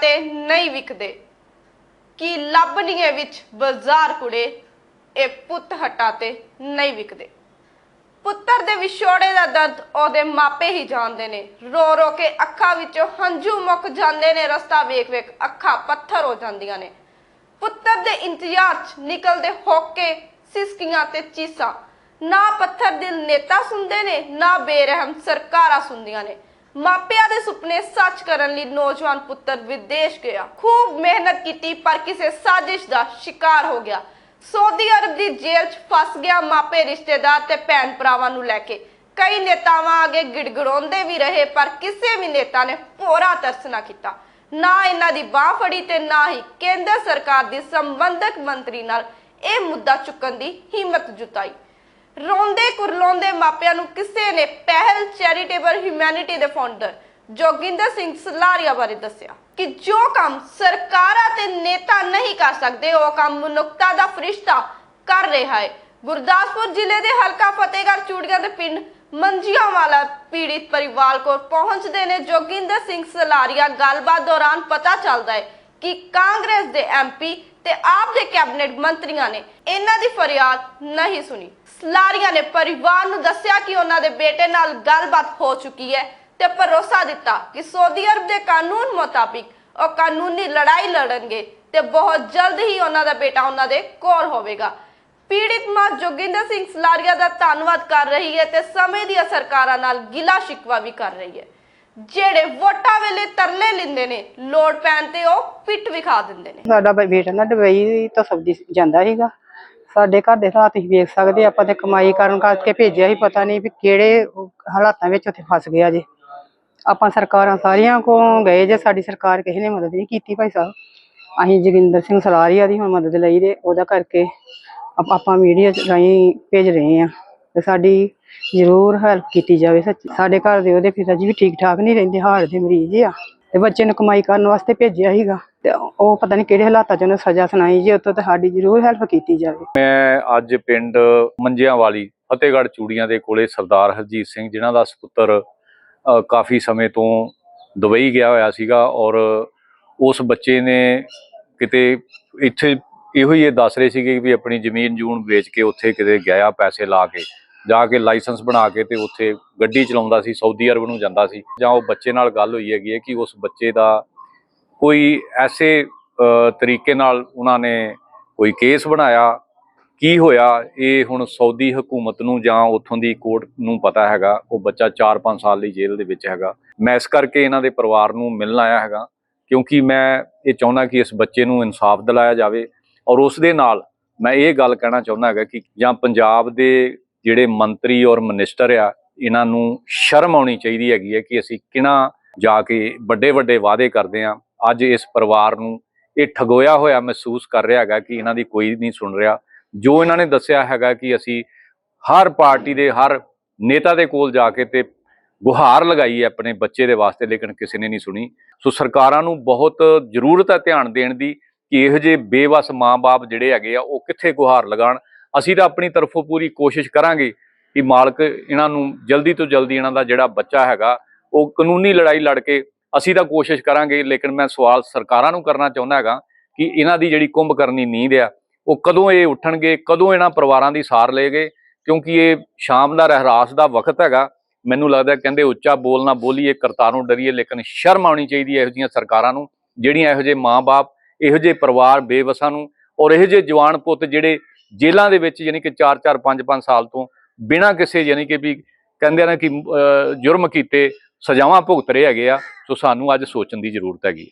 ਤੇ ਨਹੀਂ ਵਿਕਦੇ। ਕੀ ਲੱਭਣੀਏ ਵਿੱਚ ਬਾਜ਼ਾਰ ਕੁੜੇ, ਇਹ ਪੁੱਤ ਹਟਾ ਤੇ ਨਹੀਂ ਵਿਕਦੇ। ਪੁੱਤਰ ਦੇ ਵਿਛੋੜੇ ਦਾ ਦਰਦ ਉਹਦੇ ਮਾਪੇ ਹੀ ਜਾਣਦੇ ਨੇ। ਰੋ ਰੋ ਕੇ ਅੱਖਾਂ ਵਿੱਚੋਂ ਹੰਝੂ ਮੁੱਕ ਜਾਂਦੇ ਨੇ, ਰਸਤਾ ਵੇਖ ਵੇਖ ਅੱਖਾਂ ਪੱਥਰ ਹੋ ਜਾਂਦੀਆਂ ਨੇ। ਪੁੱਤਰ ਦੇ ਇੰਤਜ਼ਾਰ 'ਚ ਨਿਕਲਦੇ ਹੋਕੇ ਸਿਸਕੀਆਂ ਤੇ ਚੀਸਾਂ। ਨਾ ਪੱਥਰ ਦਿਲ ਨੇਤਾ ਸੁਣਦੇ ਨੇ, ਨਾ ਬੇਰਹਿਮ ਸਰਕਾਰਾਂ ਸੁਣਦੀਆਂ ਨੇ। ਮਾਪਿਆਂ ਦੇ ਸੁਪਨੇ ਸੱਚ ਕਰਨ ਲਈ ਨੌਜਵਾਨ ਪੁੱਤਰ ਵਿਦੇਸ਼ ਗਿਆ। ਖੂਬ ਮਿਹਨਤ ਕੀਤੀ, ਪਰ ਕਿਸੇ ਸਾਜ਼ਿਸ਼ ਦਾ ਸ਼ਿਕਾਰ ਹੋ ਗਿਆ। ਸਾਊਦੀ ਅਰਬ ਦੀ ਜੇਲ੍ਹ 'ਚ ਫਸ ਗਿਆ ਮਾਪੇ ਰਿਸ਼ਤੇਦਾਰ ਤੇ ਭੈਣ ਭਰਾਵਾਂ ਨੂੰ ਲੈ ਕੇ। ਕਈ ਨੇਤਾਵਾਂ ਅੱਗੇ ਗਿੜਗੜਾਉਂਦੇ ਵੀ ਰਹੇ, ਪਰ ਕਿਸੇ ਵੀ ਨੇਤਾ ਨੇ ਭੋਰਾ ਤਰਸ ਨਾ ਕੀਤਾ। ਨਾ ਇਹਨਾਂ ਦੀ ਬਾਹ ਫੜੀ ਤੇ ਨਾ ਹੀ ਕੇਂਦਰ ਸਰਕਾਰ ਦੀ ਸੰਬੰਧਕ ਮੰਤਰੀ ਨਾਲ ਇਹ ਮੁੱਦਾ ਚੁੱਕਣ ਦੀ ਹਿੰਮਤ ਜੁਟਾਈ। ਰੋਂਦੇ ਕੁਰਲਾਉਂਦੇ ਮਾਪਿਆਂ ਨੂੰ ਕਿਸੇ ਨੇ ਪਹਿਲ ਚੈਰੀਟੇਬਲ ਹਿਊਮੈਨਿਟੀ ਦੇ ਫਾਊਂਡਰ ਜੋਗਿੰਦਰ ਸਿੰਘ ਸਲਾਰੀਆ ਬਾਰੇ ਦੱਸਿਆ ਕਿ ਜੋ ਕੰਮ ਸਰਕਾਰਾਂ ਤੇ ਨੇਤਾ ਨਹੀਂ ਕਰ ਸਕਦੇ, ਉਹ ਕੰਮ ਮਨੁੱਖਤਾ ਦਾ ਫਰਿਸ਼ਤਾ ਕਰ ਰਿਹਾ ਹੈ। ਗੁਰਦਾਸਪੁਰ ਜ਼ਿਲ੍ਹੇ ਦੇ ਹਲਕਾ ਫਤਿਹਗੜ੍ਹ ਚੂੜੀਆਂ ਦੇ ਪਿੰਡ ਮੰਜੀਆਂ ਵਾਲਾ ਪੀੜਿਤ ਪਰਿਵਾਰ ਕੋਲ ਪਹੁੰਚਦੇ ਨੇ। ਜੋਗਿੰਦਰ ਸਿੰਘ ਸਲਾਰੀਆ, ਗੱਲਬਾਤ ਦੌਰਾਨ ਪਤਾ ਚੱਲਦਾ ਹੈ ਕਿ ਕਾਂਗਰਸ ਦੇ ਐਮਪੀ ਤੇ ਆਪ ਦੇ ਕੈਬਨਿਟ ਮੰਤਰੀਆਂ ਨੇ ਇਹਨਾਂ ਦੀ ਫਰਿਆਦ ਨਹੀਂ ਸੁਣੀ। ਸਲਾਰੀਆ ਨੇ ਪਰਿਵਾਰ ਨੂੰ ਦੱਸਿਆ ਕਿ ਉਹਨਾਂ ਦੇ ਬੇਟੇ ਨਾਲ ਗੱਲਬਾਤ ਹੋ ਚੁੱਕੀ ਹੈ ਤੇ ਭਰੋਸਾ ਦਿੱਤਾ ਕਿ ਸਾਊਦੀ ਅਰਬ ਦੇ ਕਾਨੂੰਨ ਮੁਤਾਬਿਕ ਉਹ ਕਾਨੂੰਨੀ ਲੜਾਈ ਲੜਨਗੇ ਤੇ ਬਹੁਤ ਜਲਦ ਹੀ ਉਹਨਾਂ ਦਾ ਬੇਟਾ ਉਹਨਾਂ ਦੇ ਕੋਲ ਹੋਵੇਗਾ। ਪੀੜਿਤ ਮਾਂ ਜੋਗਿੰਦਰ ਸਿੰਘ ਸਲਾਰੀਆ ਦਾ ਧੰਨਵਾਦ ਕਰ ਰਹੀ ਹੈ ਤੇ ਸਮੇਂ ਦੀਆਂ ਸਰਕਾਰਾਂ ਨਾਲ ਗਿਲਾ ਸ਼ਿਕਵਾ ਵੀ ਕਰ ਰਹੀ ਹੈ। ਜਿਹੜੇ ਵੋਟਾਂ ਵੇਲੇ ਤਰਲੇ ਲਿੰਦੇ ਨੇ, ਲੋੜ ਪੈਣ ਤੇ ਉਹ ਪਿੱਟ ਵਿਖਾ ਦਿੰਦੇ ਨੇ। ਸਾਡਾ ਬ- ਬੇਟਾ ਨਾ ਦੁਬਈ ਤੋਂ ਸਬਜ਼ੀ ਜਾਂਦਾ ਸੀਗਾ। ਸਾਡੇ ਘਰ ਦੇ ਹਾਲਾਤ ਹੀ ਵੇਖ ਸਕਦੇ ਆਪਾਂ ਤੇ ਕਮਾਈ ਕਰਨ ਕਰਕੇ ਭੇਜਿਆ ਸੀ, ਪਤਾ ਨਹੀਂ ਵੀ ਕਿਹੜੇ ਹਾਲਾਤਾਂ ਵਿੱਚ ਉੱਥੇ ਫਸ ਗਿਆ ਜੇ। ਆਪਾਂ ਸਰਕਾਰਾਂ ਸਾਰੀਆਂ ਕੋ ਗਏ ਜੇ, ਸਾਡੀ ਸਰਕਾਰ ਕਿਸੇ ਨੇ ਮਦਦ ਨਹੀਂ ਕੀਤੀ ਭਾਈ ਸਾਹਿਬ। ਅਸੀਂ ਜੋਗਿੰਦਰ ਸਿੰਘ ਸਲਾਰੀਆ ਦੀ ਹੁਣ ਮਦਦ ਲਈ ਦੇ ਉਹਦਾ ਕਰਕੇ ਆਪਾਂ ਮੀਡੀਆ ਰਾਹੀਂ ਭੇਜ ਰਹੇ ਆ ਤੇ ਸਾਡੀ ਜ਼ਰੂਰ ਹੈਲਪ ਕੀਤੀ ਜਾਵੇ। ਸਾਡੇ ਘਰ ਦੇ ਉਹਦੇ ਪਿਤਾ ਜੀ ਵੀ ਠੀਕ ਠਾਕ ਨਹੀਂ ਰਹਿੰਦੇ ਹਾਰਟ ਦੇ ਮਰੀਜ਼ ਆ। ਤੇ ਬੱਚੇ ਨੂੰ ਕਮਾਈ ਕਰਨ ਵਾਸਤੇ ਭੇਜਿਆ ਸੀਗਾ। ਤੇ ਉਹ ਪਤਾ ਨਹੀਂ ਕਿਹੜੇ ਹਾਲਾਤਾਂ 'ਚ ਉਹਨੇ ਸਜ਼ਾ ਸੁਣਾਈ ਜੀ, ਉੱਤੋਂ ਤੇ ਸਾਡੀ ਜ਼ਰੂਰ ਹੈਲਪ ਕੀਤੀ ਜਾਵੇ। ਮੈਂ ਅੱਜ ਪਿੰਡ ਮੰਜਿਆਂ ਵਾਲੀ ਫਤਿਹਗੜ੍ਹ ਚੂੜੀਆਂ ਦੇ ਕੋਲੇ ਸਰਦਾਰ ਹਰਜੀਤ ਸਿੰਘ, ਜਿਨ੍ਹਾਂ ਦਾ ਸੁਪੁੱਤਰ ਕਾਫੀ ਸਮੇਂ ਤੋਂ ਦੁਬਈ ਗਿਆ ਹੋਇਆ ਸੀਗਾ ਔਰ ਉਸ ਬੱਚੇ ਨੇ ਕਿਤੇ ਇੱਥੇ ਇਹੋ ਹੀ ਇਹ ਦੱਸ ਰਹੇ ਸੀਗੇ ਵੀ ਆਪਣੀ ਜ਼ਮੀਨ ਜੂਨ ਵੇਚ ਕੇ ਉੱਥੇ ਕਿਤੇ ਗਿਆ, ਪੈਸੇ ਲਾ ਕੇ। ਜਾ ਕੇ ਲਾਇਸੈਂਸ ਬਣਾ ਕੇ ਤੇ ਉੱਥੇ ਗੱਡੀ ਚਲਾਉਂਦਾ ਸੀ, ਸਾਊਦੀ ਅਰਬ ਨੂੰ ਜਾਂਦਾ ਸੀ। ਜਾਂ ਉਹ ਬੱਚੇ ਨਾਲ ਗੱਲ ਹੋਈ ਹੈਗੀ ਹੈ ਕਿ ਉਸ ਬੱਚੇ ਦਾ ਕੋਈ ਐਸੇ ਤਰੀਕੇ ਨਾਲ ਉਹਨਾਂ ਨੇ ਕੋਈ ਕੇਸ ਬਣਾਇਆ, ਕੀ ਹੋਇਆ, ਇਹ ਹੁਣ ਸਾਊਦੀ ਹਕੂਮਤ ਨੂੰ ਜਾਂ ਉੱਥੋਂ ਦੀ ਕੋਰਟ ਨੂੰ ਪਤਾ ਹੈਗਾ, ਉਹ ਬੱਚਾ 4-5 ਸਾਲ ਲਈ ਜੇਲ੍ਹ ਦੇ ਵਿੱਚ ਹੈਗਾ। ਮੈਂ ਇਸ ਕਰਕੇ ਇਹਨਾਂ ਦੇ ਪਰਿਵਾਰ ਨੂੰ ਮਿਲਣ ਆਇਆ ਹੈਗਾ, ਕਿਉਂਕਿ ਮੈਂ ਇਹ ਚਾਹੁੰਦਾ ਕਿ ਇਸ ਬੱਚੇ ਨੂੰ ਇਨਸਾਫ ਦਿਲਾਇਆ ਜਾਵੇ। ਔਰ ਉਸ ਦੇ ਨਾਲ ਮੈਂ ਇਹ ਗੱਲ ਕਹਿਣਾ ਚਾਹੁੰਦਾ ਹੈਗਾ ਕਿ ਜਾਂ ਪੰਜਾਬ ਦੇ ਜਿਹੜੇ ਮੰਤਰੀ ਔਰ ਮਿਨਿਸਟਰ ਆ, ਇਹਨਾਂ ਨੂੰ ਸ਼ਰਮ ਆਉਣੀ ਚਾਹੀਦੀ ਹੈਗੀ ਹੈ ਕਿ ਅਸੀਂ ਕਿਹਨਾਂ ਜਾ ਕੇ ਵੱਡੇ ਵੱਡੇ ਵਾਅਦੇ ਕਰਦੇ ਆ ਅੱਜ ਇਸ ਪਰਿਵਾਰ ਨੂੰ ਇਹ ਠਗੋਇਆ ਹੋਇਆ ਮਹਿਸੂਸ ਕਰ ਰਿਹਾ ਹੈਗਾ ਕਿ ਇਹਨਾਂ ਦੀ ਕੋਈ ਨਹੀਂ ਸੁਣ ਰਿਹਾ। ਜੋ ਇਹਨਾਂ ਨੇ ਦੱਸਿਆ ਹੈਗਾ ਕਿ ਅਸੀਂ ਹਰ ਪਾਰਟੀ ਦੇ, ਹਰ ਨੇਤਾ ਦੇ ਕੋਲ ਜਾ ਕੇ ਤੇ ਗੁਹਾਰ ਲਗਾਈ ਹੈ ਆਪਣੇ ਬੱਚੇ ਦੇ ਵਾਸਤੇ, ਲੇਕਿਨ ਕਿਸੇ ਨੇ ਨਹੀਂ ਸੁਣੀ। ਸੋ ਸਰਕਾਰਾਂ ਨੂੰ ਬਹੁਤ ਜ਼ਰੂਰਤ ਹੈ ਧਿਆਨ ਦੇਣ ਦੀ ਕਿ ਇਹੋ ਜਿਹੇ ਬੇਵਸ ਮਾਂ-ਬਾਪ ਜਿਹੜੇ ਹੈਗੇ ਆ, ਉਹ ਕਿੱਥੇ ਗੁਹਾਰ ਲਗਾਣ ਅਸੀਂ ਤਾਂ ਆਪਣੀ ਤਰਫੋਂ ਪੂਰੀ ਕੋਸ਼ਿਸ਼ ਕਰਾਂਗੇ ਕਿ ਮਾਲਕ ਇਹਨਾਂ ਨੂੰ ਜਲਦੀ ਤੋਂ ਜਲਦੀ ਇਹਨਾਂ ਦਾ ਜਿਹੜਾ ਬੱਚਾ ਹੈਗਾ, ਉਹ ਕਾਨੂੰਨੀ ਲੜਾਈ ਲੜ ਕੇ ਅਸੀਂ ਤਾਂ ਕੋਸ਼ਿਸ਼ ਕਰਾਂਗੇ, ਲੇਕਿਨ ਮੈਂ ਸਵਾਲ ਸਰਕਾਰਾਂ ਨੂੰ ਕਰਨਾ ਚਾਹੁੰਦਾ ਹੈਗਾ ਕਿ ਇਹਨਾਂ ਦੀ ਜਿਹੜੀ ਕੁੰਭ ਕਰਨੀ ਨੀਂਦ ਆ, ਉਹ ਕਦੋਂ ਇਹ ਉੱਠਣਗੇ, ਕਦੋਂ ਇਹਨਾਂ ਪਰਿਵਾਰਾਂ ਦੀ ਸਾਰ ਲਏਗੇ? ਕਿਉਂਕਿ ਇਹ ਸ਼ਾਮ ਦਾ ਰਹਿਰਾਸ ਦਾ ਵਕਤ ਹੈਗਾ, ਮੈਨੂੰ ਲੱਗਦਾ ਕਹਿੰਦੇ ਉੱਚਾ ਬੋਲ ਨਾ ਬੋਲੀਏ, ਕਰਤਾਰੋਂ ਡਰੀਏ, ਲੇਕਿਨ ਸ਼ਰਮ ਆਉਣੀ ਚਾਹੀਦੀ ਹੈ ਇਹੋ ਜਿਹੀਆਂ ਸਰਕਾਰਾਂ ਨੂੰ, ਜਿਹੜੀਆਂ ਇਹੋ ਜਿਹੇ ਮਾਂ-ਬਾਪ, ਇਹੋ ਜਿਹੇ ਪਰਿਵਾਰ ਬੇਵਸਾਂ ਨੂੰ ਔਰ ਇਹੋ ਜਿਹੇ ਜਵਾਨ ਪੁੱਤ ਜਿਹੜੇ ਜੇਲ੍ਹਾਂ ਦੇ ਵਿੱਚ ਯਾਨੀ ਕਿ 4-4 5-5 ਸਾਲ ਤੋਂ ਬਿਨਾਂ ਕਿਸੇ ਯਾਨੀ ਕਿ ਵੀ ਕਹਿੰਦੇ ਨੇ ਕਿ ਜੁਰਮ ਕੀਤੇ ਸਜ਼ਾਵਾਂ ਭੁਗਤ ਰਹੇ ਹੈਗੇ ਆ, ਸੋ ਸਾਨੂੰ ਅੱਜ ਸੋਚਣ ਦੀ ਜ਼ਰੂਰਤ ਹੈਗੀ